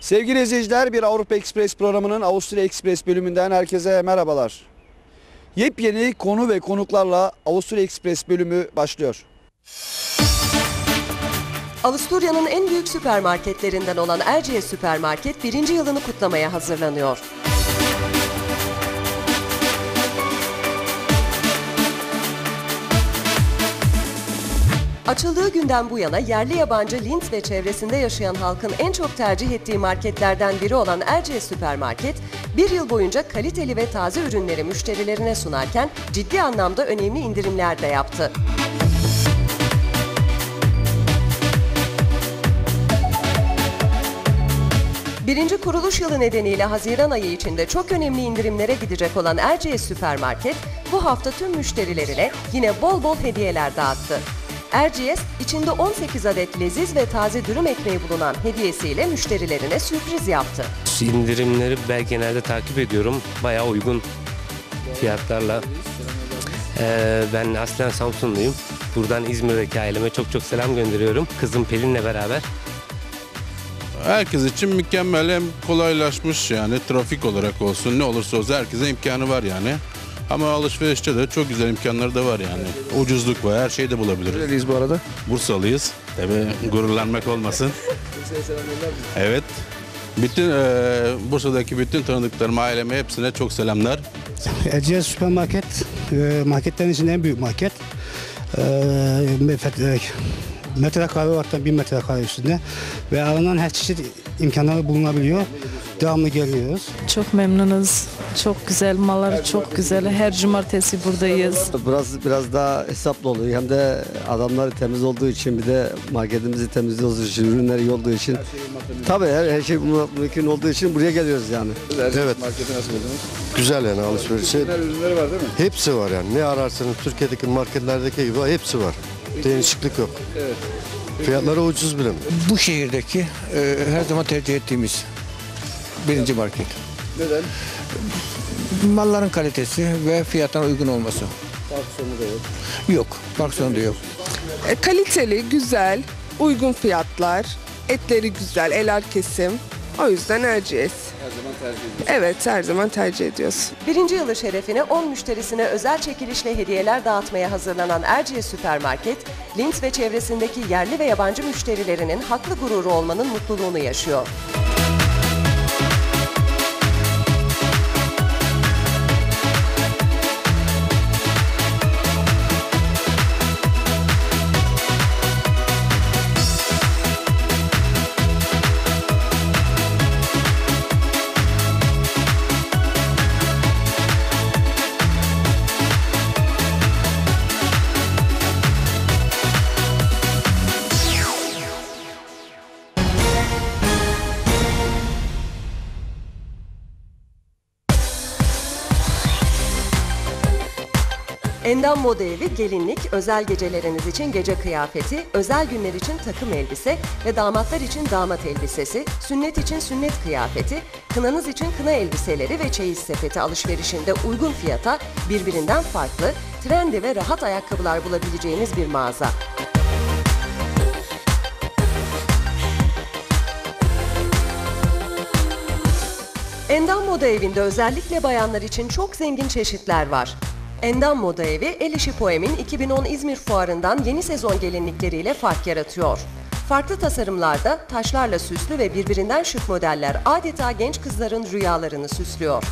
Sevgili izleyiciler bir Avrupa Express programının Avusturya Express bölümünden herkese merhabalar. Yepyeni konu ve konuklarla Avusturya Express bölümü başlıyor. Avusturya'nın en büyük süpermarketlerinden olan Erciyes Süpermarket birinci yılını kutlamaya hazırlanıyor. Açıldığı günden bu yana yerli yabancı Linz ve çevresinde yaşayan halkın en çok tercih ettiği marketlerden biri olan Erciyes Süpermarket, bir yıl boyunca kaliteli ve taze ürünleri müşterilerine sunarken ciddi anlamda önemli indirimler de yaptı. Birinci kuruluş yılı nedeniyle Haziran ayı içinde çok önemli indirimlere gidecek olan Erciyes Süpermarket bu hafta tüm müşterilerine yine bol bol hediyeler dağıttı. Erciyes içinde 18 adet leziz ve taze dürüm ekmeği bulunan hediyesiyle müşterilerine sürpriz yaptı. İndirimleri ben genelde takip ediyorum. Bayağı uygun fiyatlarla. Ee, ben aslen Samsunluyum. Buradan İzmir'deki aileme çok çok selam gönderiyorum. Kızım Pelin'le beraber. Herkes için mükemmel hem kolaylaşmış yani trafik olarak olsun ne olursa olsun herkese imkanı var yani. Ama alışverişte de çok güzel imkanları da var yani. Ucuzluk var her şeyi de bulabiliriz. Neredeyiz bu arada? Bursalıyız. Tabii gururlanmak olmasın. Evet. Bütün eee, Bursa'daki bütün tanıdıklarıma, aileme hepsine çok selamlar. Erciyes süpermarket, e, marketlerin içinde en büyük market. E, e, metrekare olarak bir metrekare üstünde ve alınan her çeşit imkanları bulunabiliyor. Devamlı geliyoruz. Çok memnunuz. Çok güzel, malları çok güzel. Her cumartesi buradayız. Biraz biraz daha hesaplı oluyor. Hem de adamları temiz olduğu için bir de marketimizi temizliyoruz için, ürünleri iyi olduğu için. Tabii her, her şey mü- mümkün olduğu için buraya geliyoruz yani. Evet. Marketi nasıl buldunuz? Güzel yani alışverişi. Ürünler, ürünleri var değil mi? Hepsi var yani. Ne ararsanız Türkiye'deki marketlerdeki gibi hepsi var. Değişiklik yok. Evet. Fiyatları ucuz bile. bu şehirdeki e, her zaman tercih ettiğimiz birinci market. Neden? Malların kalitesi ve fiyattan uygun olması. Fark sonu da yok. Yok, fark sonu da yok. E, kaliteli, güzel, uygun fiyatlar, etleri güzel, helal kesim. O yüzden Erciyes. Her zaman tercih ediyoruz. Evet, her zaman tercih ediyoruz. Birinci yılı şerefine 10 müşterisine özel çekilişle hediyeler dağıtmaya hazırlanan Erciyes Süpermarket, Linz ve çevresindeki yerli ve yabancı müşterilerinin haklı gururu olmanın mutluluğunu yaşıyor. Endam Moda Evi gelinlik, özel geceleriniz için gece kıyafeti, özel günler için takım elbise ve damatlar için damat elbisesi, sünnet için sünnet kıyafeti, kınanız için kına elbiseleri ve çeyiz sepeti alışverişinde uygun fiyata birbirinden farklı, trendi ve rahat ayakkabılar bulabileceğiniz bir mağaza. Endam Moda Evi'nde özellikle bayanlar için çok zengin çeşitler var. Endam Moda Evi, El Poem'in 2010 İzmir Fuarı'ndan yeni sezon gelinlikleriyle fark yaratıyor. Farklı tasarımlarda taşlarla süslü ve birbirinden şık modeller adeta genç kızların rüyalarını süslüyor.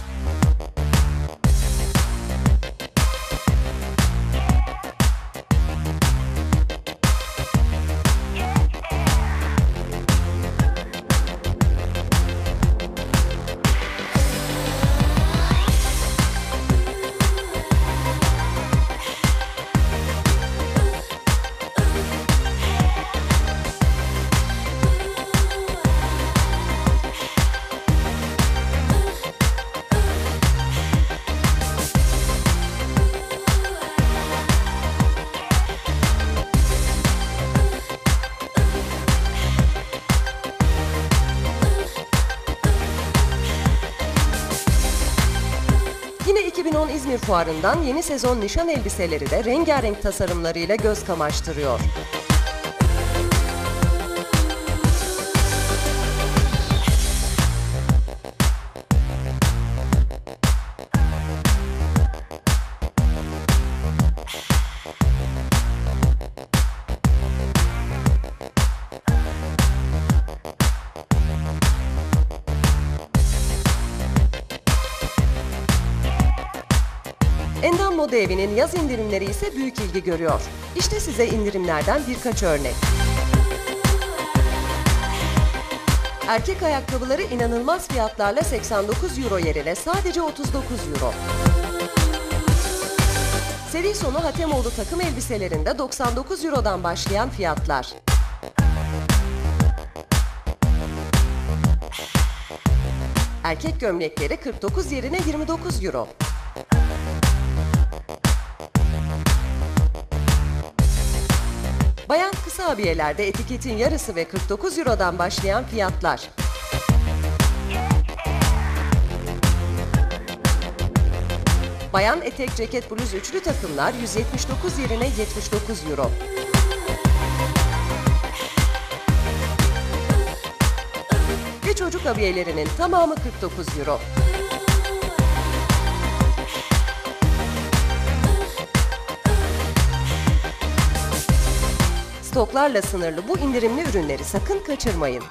2010 İzmir Fuarı'ndan yeni sezon nişan elbiseleri de rengarenk tasarımlarıyla göz kamaştırıyor. Moda Evi'nin yaz indirimleri ise büyük ilgi görüyor. İşte size indirimlerden birkaç örnek. Erkek ayakkabıları inanılmaz fiyatlarla 89 euro yerine sadece 39 euro. Seri sonu Hatemoğlu takım elbiselerinde 99 Euro'dan başlayan fiyatlar. Erkek gömlekleri 49 yerine 29 Euro. Bayan kısa abiyelerde etiketin yarısı ve 49 Euro'dan başlayan fiyatlar. Bayan etek, ceket, bluz üçlü takımlar 179 yerine 79 Euro. Ve çocuk abiyelerinin tamamı 49 Euro. Stoklarla sınırlı bu indirimli ürünleri sakın kaçırmayın.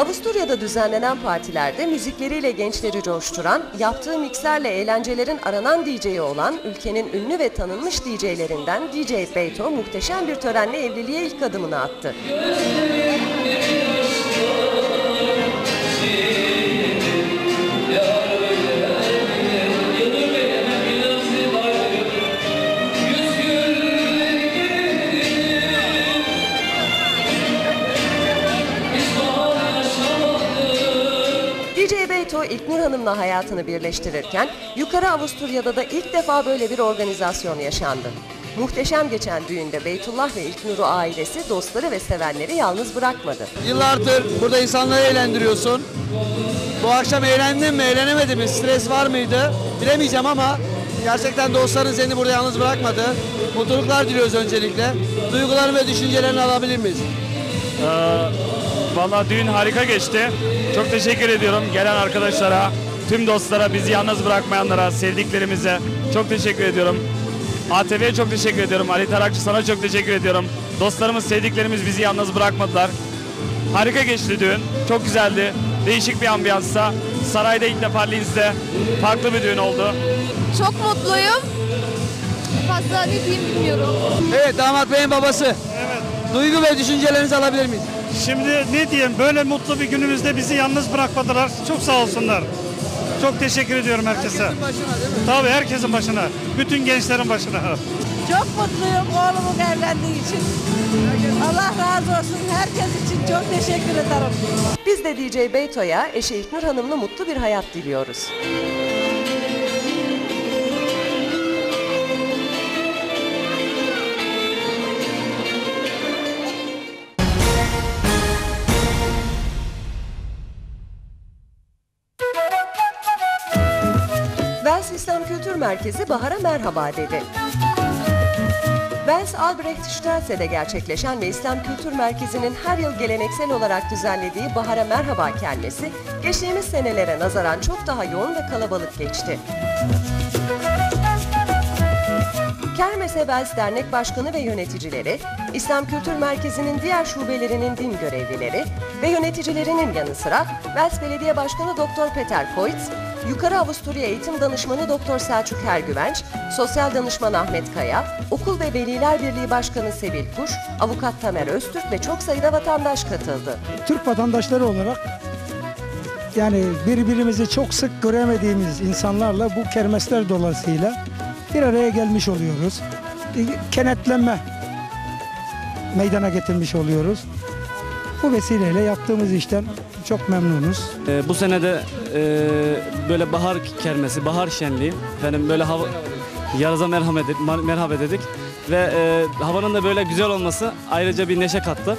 Avusturya'da düzenlenen partilerde müzikleriyle gençleri coşturan, yaptığı mikserle eğlencelerin aranan DJ'i olan ülkenin ünlü ve tanınmış DJ'lerinden DJ Beto muhteşem bir törenle evliliğe ilk adımını attı. DJ Beyto İlknur Hanım'la hayatını birleştirirken Yukarı Avusturya'da da ilk defa böyle bir organizasyon yaşandı. Muhteşem geçen düğünde Beytullah ve İlknur'u ailesi, dostları ve sevenleri yalnız bırakmadı. Yıllardır burada insanları eğlendiriyorsun. Bu akşam eğlendin mi, eğlenemedin mi? Stres var mıydı? Bilemeyeceğim ama gerçekten dostların seni burada yalnız bırakmadı. Mutluluklar diliyoruz öncelikle. Duygularını ve düşüncelerini alabilir miyiz? Valla düğün harika geçti. Çok teşekkür ediyorum gelen arkadaşlara, tüm dostlara, bizi yalnız bırakmayanlara, sevdiklerimize çok teşekkür ediyorum. ATV'ye çok teşekkür ediyorum. Ali Tarakçı sana çok teşekkür ediyorum. Dostlarımız, sevdiklerimiz bizi yalnız bırakmadılar. Harika geçti düğün. Çok güzeldi. Değişik bir ambiyansta. Sarayda ilk defa Linz'de farklı bir düğün oldu. Çok mutluyum. Fazla ne diyeyim bilmiyorum. Evet, damat beyin babası. Evet. Duygu ve düşüncelerinizi alabilir miyiz? Şimdi ne diyeyim böyle mutlu bir günümüzde bizi yalnız bırakmadılar. Çok sağ olsunlar. Çok teşekkür ediyorum herkese. Başına değil mi? Tabii herkesin başına. Bütün gençlerin başına. Çok mutluyum oğlumun evlendiği için. Allah razı olsun. Herkes için çok teşekkür ederim. Biz de DJ Beyto'ya eşi İlknur Hanım'la mutlu bir hayat diliyoruz. Vels İslam Kültür Merkezi Bahar'a merhaba dedi. Vels Albrecht Strasse'de gerçekleşen ve İslam Kültür Merkezi'nin her yıl geleneksel olarak düzenlediği Bahar'a Merhaba kermesi, geçtiğimiz senelere nazaran çok daha yoğun ve kalabalık geçti. Kermese Vels Dernek Başkanı ve yöneticileri, İslam Kültür Merkezi'nin diğer şubelerinin din görevlileri ve yöneticilerinin yanı sıra Vels Belediye Başkanı Dr. Peter Koitz, Yukarı Avusturya Eğitim Danışmanı Dr. Selçuk Ergüvenç, Sosyal Danışman Ahmet Kaya, Okul ve Veliler Birliği Başkanı Sevil Kuş, Avukat Tamer Öztürk ve çok sayıda vatandaş katıldı. Türk vatandaşları olarak yani birbirimizi çok sık göremediğimiz insanlarla bu kermesler dolayısıyla bir araya gelmiş oluyoruz. Kenetlenme meydana getirmiş oluyoruz. Bu vesileyle yaptığımız işten çok memnunuz. Ee, bu sene de e, böyle bahar kermesi, bahar şenliği. Efendim böyle hava yaraza merhamet, merhaba dedik ve e, havanın da böyle güzel olması ayrıca bir neşe kattı.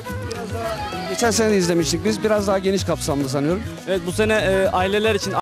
Geçen sene izlemiştik biz. Biraz daha geniş kapsamlı sanıyorum. Evet bu sene e, aileler için